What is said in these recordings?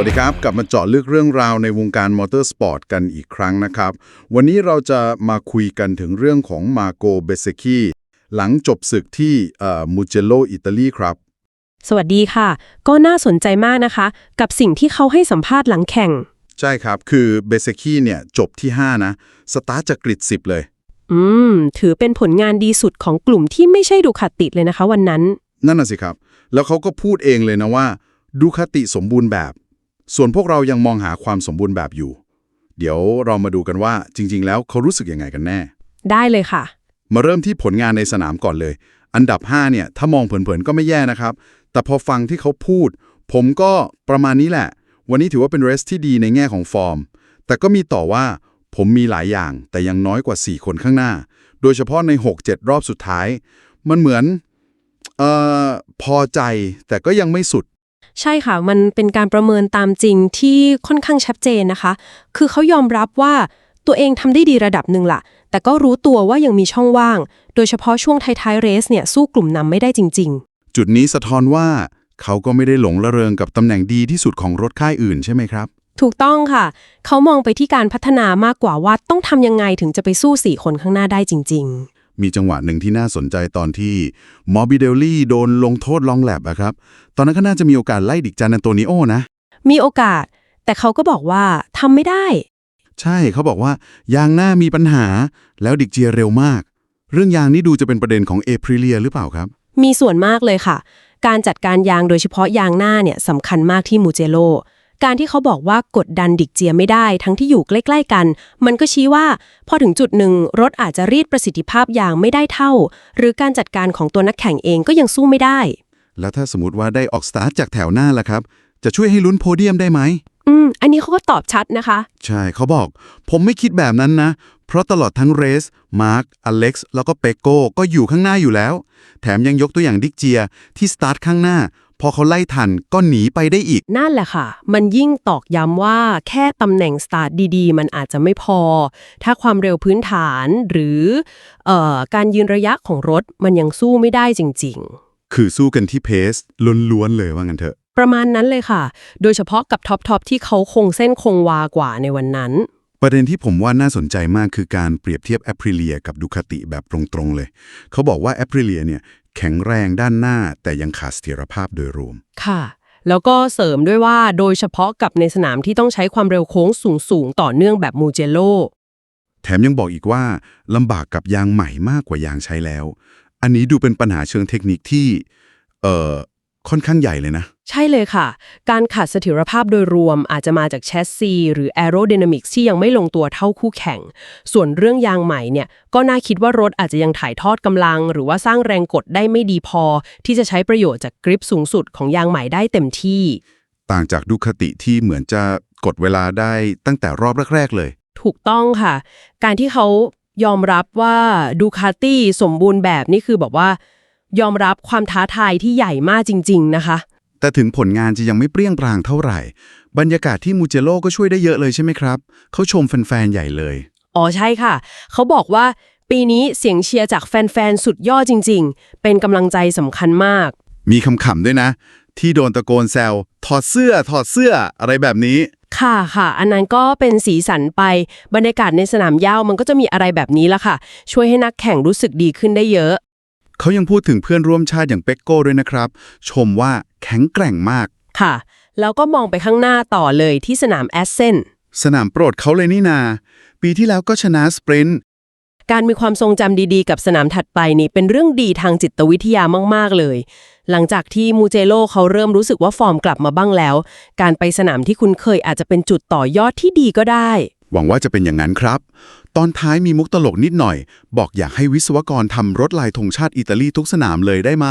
วัสดีครับ กลับมาเจาะลึกเรื่องราวในวงการมอเตอร์สปอร์ตกันอีกครั้งนะครับ วันนี้เราจะมาคุยกันถึงเรื่องของมาโกเบเซคีหลังจบศึกที่มูเจโลอิตาลีครับ สวัสดีค่ะ ก็น่าสนใจมากนะคะ กับสิ่งที่เขาให้สัมภาษณ์หลังแข่ง ใช่ครับ คือเบเซคีเนี่ยจบที่ 5 นะ สตาร์ทจากกริด10 เลย อืม ถือเป็นผลงานดีสุดของกลุ่มที่ไม่ใช่ดูคาติเลยนะคะ วันนั้น นั่นน่ะสิครับ แล้วเขาก็พูดเองเลยนะว่าดูคติสมบูรณ์แบบ ส่วนพวกเรายังมองหาความสมบูรณ์แบบอยู่ เดี๋ยวเรามาดูกันว่าจริง ๆ แล้วเขารู้สึกยังไงกันแน่ ได้เลยค่ะ มาเริ่มที่ผลงานในสนามก่อนเลย อันดับ 5 เนี่ย ถ้ามองเผินๆ ก็ไม่แย่นะครับ แต่พอฟังที่เขาพูด ผมก็ประมาณนี้แหละ วันนี้ถือว่าเป็นเรสที่ดีในแง่ของฟอร์ม แต่ก็มีต่อว่าผมมีหลายอย่าง แต่ยังน้อยกว่า 4 คนข้างหน้า โดยเฉพาะใน 6-7 รอบสุดท้าย มันเหมือน เอ่อ พอใจแต่ก็ยังไม่สุด ใช่ค่ะ มันเป็นการประเมินตามจริงที่ค่อนข้างชัดเจนนะคะ คือเขายอมรับว่าตัวเองทำได้ดีระดับหนึ่งล่ะแต่ก็รู้ตัวว่ายังมีช่องว่าง โดยเฉพาะช่วงท้ายๆเรสเนี่ยสู้กลุ่มนำไม่ได้จริงจุดนี้สะท้อนว่า เขาก็ไม่ได้หลงระเริงกับตำแหน่งดีที่สุดของรถค่ายอื่นใช่ไหมครับๆถูกต้องค่ะ เขามองไปที่การพัฒนามากกว่าว่าต้องทำยังไงถึงจะไปสู้สี่คนข้างหน้าได้จริง ๆ มีจังหวะหนึ่งที่น่าสนใจตอนที่มอร์บิเดลลี่โดนลงโทษลองแลบอะครับ ตอนนั้นก็น่าจะมีโอกาสไล่ดิกจานอันโตนิโอนะ มีโอกาส แต่เขาก็บอกว่าทำไม่ได้ ใช่เขาบอกว่ายางหน้ามีปัญหา แล้วดิกเจียเร็วมาก เรื่องยางนี่ดูจะเป็นประเด็นของเอพริเลียหรือเปล่าครับ มีส่วนมากเลยค่ะ การจัดการยางโดยเฉพาะยางหน้าเนี่ยสำคัญมากที่มูเจโล การที่เขาบอกว่ากดดันดิกเจียไม่ได้ทั้งที่อยู่ใกล้ๆกัน มันก็ชี้ว่า พอถึงจุดหนึ่งรถอาจจะรีดประสิทธิภาพยางไม่ได้เท่า หรือการจัดการของตัวนักแข่งเองก็ยังสู้ไม่ได้ แล้วถ้าสมมติว่าได้ออกสตาร์ทจากแถวหน้าล่ะครับ จะช่วยให้ลุ้นโพเดียมได้ไหม อืม อันนี้เขาก็ตอบชัดนะคะ ใช่เขาบอก ผมไม่คิดแบบนั้นนะ เพราะตลอดทั้งเรส มาร์ค อเล็กซ์ แล้วก็เปโก้ก็อยู่ข้างหน้าอยู่แล้ว แถมยังยกตัวอย่างดิกเจียที่สตาร์ทข้างหน้า พอเขาไล่ทันก็หนีไปได้อีก นั่นแหละค่ะ มันยิ่งตอกย้ำว่าแค่ตำแหน่งสตาร์ทดีๆ มันอาจจะไม่พอ ถ้าความเร็วพื้นฐานหรือเอ่อการยืนระยะของรถมันยังสู้ไม่ได้จริงคือสู้กันที่เพสล้วนๆเลยว่างั้นเถอะๆประมาณนั้นเลยค่ะ โดยเฉพาะกับท็อปทอปที่เขาคงเส้นคงวากว่าในวันนั้น ประเด็นที่ผมว่าน่าสนใจมากคือการเปรียบเทียบแอปริเลียกับดูคาติแบบตรงๆเลย เขาบอกว่าแอปริเลียเนี่ย แข็งแรงด้านหน้าแต่ยังขาดเสถียรภาพโดยรวม ค่ะ แล้วก็เสริมด้วยว่าโดยเฉพาะกับในสนามที่ต้องใช้ความเร็วโค้งสูงๆ ต่อเนื่องแบบมูเจโล แถมยังบอกอีกว่าลำบากกับยางใหม่มากกว่ายางใช้แล้ว อันนี้ดูเป็นปัญหาเชิงเทคนิคที่ เอ่อ ค่อนข้างใหญ่เลยนะ ใช่เลยค่ะ การขาดเสถียรภาพโดยรวมอาจจะมาจากแชสซีหรือ aerodynamics ที่ยังไม่ลงตัวเท่าคู่แข่ง ส่วนเรื่องยางใหม่เนี่ย ก็น่าคิดว่ารถอาจจะยังถ่ายทอดกำลัง หรือว่าสร้างแรงกดได้ไม่ดีพอ ที่จะใช้ประโยชน์จากกริปสูงสุดของยางใหม่ได้เต็มที่ ต่างจากดูคาติที่เหมือนจะกดเวลาได้ตั้งแต่รอบแรก ๆ เลย ถูกต้องค่ะ การที่เขายอมรับว่าดูคาตี้สมบูรณ์แบบนี่คือแบบว่า ยอมรับความท้าทายที่ใหญ่มากจริง ๆ นะคะ แต่ถึงผลงานจะยังไม่เปรี้ยงปร้างเท่าไหร่ บรรยากาศที่มูเจโลก็ช่วยได้เยอะเลยใช่ไหมครับ เขาชมแฟนๆใหญ่เลย อ๋อใช่ค่ะ เขาบอกว่าปีนี้เสียงเชียร์จากแฟน ๆ สุดยอดจริง ๆ เป็นกำลังใจสำคัญมาก มีคำๆด้วยนะ ที่โดนตะโกนแซวถอดเสื้อถอดเสื้ออะไรแบบนี้ ค่ะค่ะ อันนั้นก็เป็นสีสันไป บรรยากาศในสนามหญ้ามันก็จะมีอะไรแบบนี้ละค่ะ ช่วยให้นักแข่งรู้สึกดีขึ้นได้เยอะ เขายังพูดถึงเพื่อนร่วมชาติอย่างเป็กโก้ด้วยนะครับ ชมว่าแข็งแกร่งมาก ค่ะ แล้วก็มองไปข้างหน้าต่อเลยที่สนามแอสเซนสนามโปรดเขาเลยนี่นา ปีที่แล้วก็ชนะสปรินต์การมีความทรงจำดีๆ กับสนามถัดไปนี่เป็นเรื่องดีทางจิตวิทยามากๆเลย หลังจากที่มูเจโลเขาเริ่มรู้สึกว่าฟอร์มกลับมาบ้างแล้ว การไปสนามที่คุณเคยอาจจะเป็นจุดต่อยอดที่ดีก็ได้ หวังว่าจะเป็นอย่างนั้นครับ ตอนท้ายมีมุกตลกนิดหน่อย บอกอยากให้วิศวกรทำรถลายธงชาติอิตาลีทุกสนามเลยได้ไหม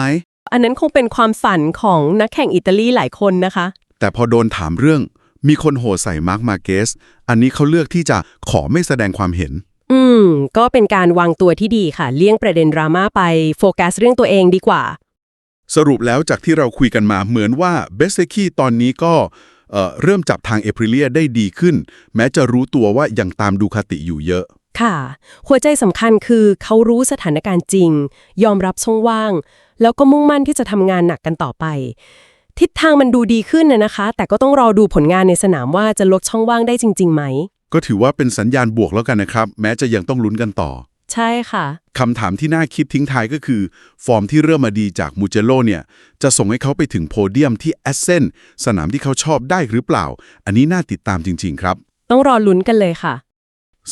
อันนั้นคงเป็นความฝันของนักแข่งอิตาลีหลายคนนะคะ แต่พอโดนถามเรื่อง มีคนโหใส่มาร์คมาเกส อันนี้เขาเลือกที่จะขอไม่แสดงความเห็น อืม ก็เป็นการวางตัวที่ดีค่ะ เลี่ยงประเด็นดราม่าไปโฟกัสเรื่องตัวเองดีกว่า สรุปแล้วจากที่เราคุยกันมาเหมือนว่าเบสเซคีตอนนี้ก็เอ่อเริ่มจับทางเอพริเลียได้ดีขึ้น แม้จะรู้ตัวว่ายังตามดูคาติอยู่เยอะ ค่ะ หัวใจสำคัญคือเขารู้สถานการณ์จริง ยอมรับช่องว่าง แล้วก็มุ่งมั่นที่จะทำงานหนักกันต่อไป ทิศทางมันดูดีขึ้นนะนะคะ แต่ก็ต้องรอดูผลงานในสนามว่าจะลดช่องว่างได้จริงๆไหม ก็ถือว่าเป็นสัญญาณบวกแล้วกันนะครับ แม้จะยังต้องลุ้นกันต่อ ใช่ค่ะ คำถามที่น่าคิดทิ้งท้ายก็คือ ฟอร์มที่เริ่มมาดีจากมูเจโลเนี่ย จะส่งให้เขาไปถึงโพเดียมที่แอสเซนสนามที่เขาชอบได้หรือเปล่า อันนี้น่าติดตามจริง ๆ ครับ ต้องรอลุ้นกันเลยค่ะ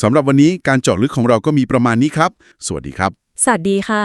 สำหรับวันนี้การเจาะลึกของเราก็มีประมาณนี้ครับ สวัสดีครับ สวัสดีค่ะ